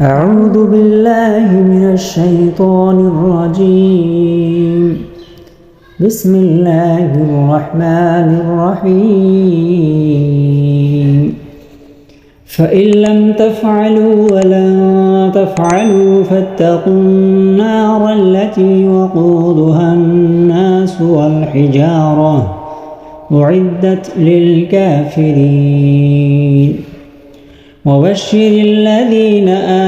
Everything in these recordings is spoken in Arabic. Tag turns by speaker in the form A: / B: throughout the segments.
A: أعوذ بالله من الشيطان الرجيم. بسم الله الرحمن الرحيم. فإن لم تفعلوا ولن تفعلوا فاتقوا النار التي وقودها الناس والحجارة أعدت للكافرين. وبشر الذين آمنوا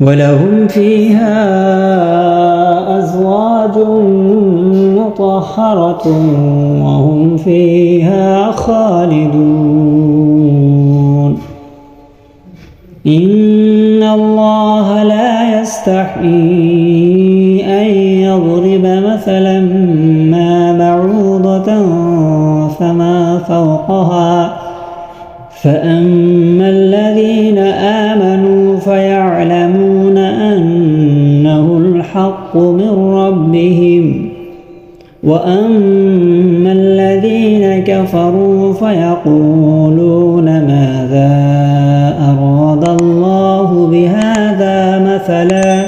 A: ولهم فيها أزواج مطهرة وهم فيها خالدون. إن الله لا يستحيي أن يضرب مثلا ما بعوضة فما فوقها. فأما الذين فيعلمون أنه الحق من ربهم وأما الذين كفروا فيقولون ماذا أراد الله بهذا مثلا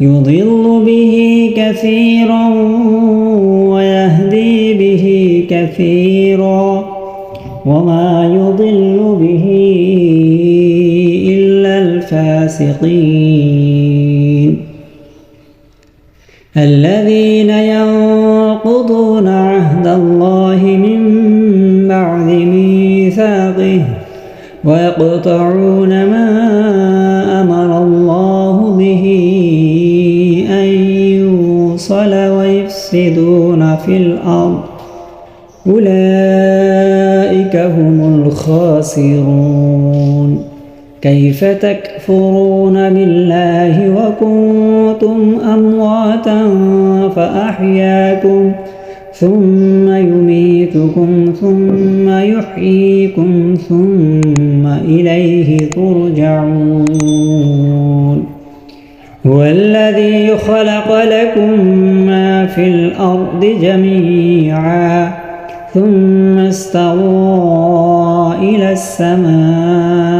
A: يضل به كثيرا ويهدي به كثيرا وما يضل به إلا الفاسقين. الذين ينقضون عهد الله من بعد ميثاقه ويقطعون ما أمر الله به أن يوصل ويفسدون في الأرض. أولئك هم الخاسرون. كيف تكفرون بالله وكنتم أمواتا فأحياكم ثم يميتكم ثم يحييكم ثم إليه ترجعون. هو الذي خلق لكم ما في الأرض جميعا ثم استوى إلى السماء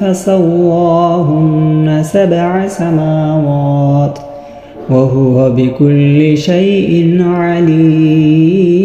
A: فسواهن سبع سماوات وهو بكل شيء عليم.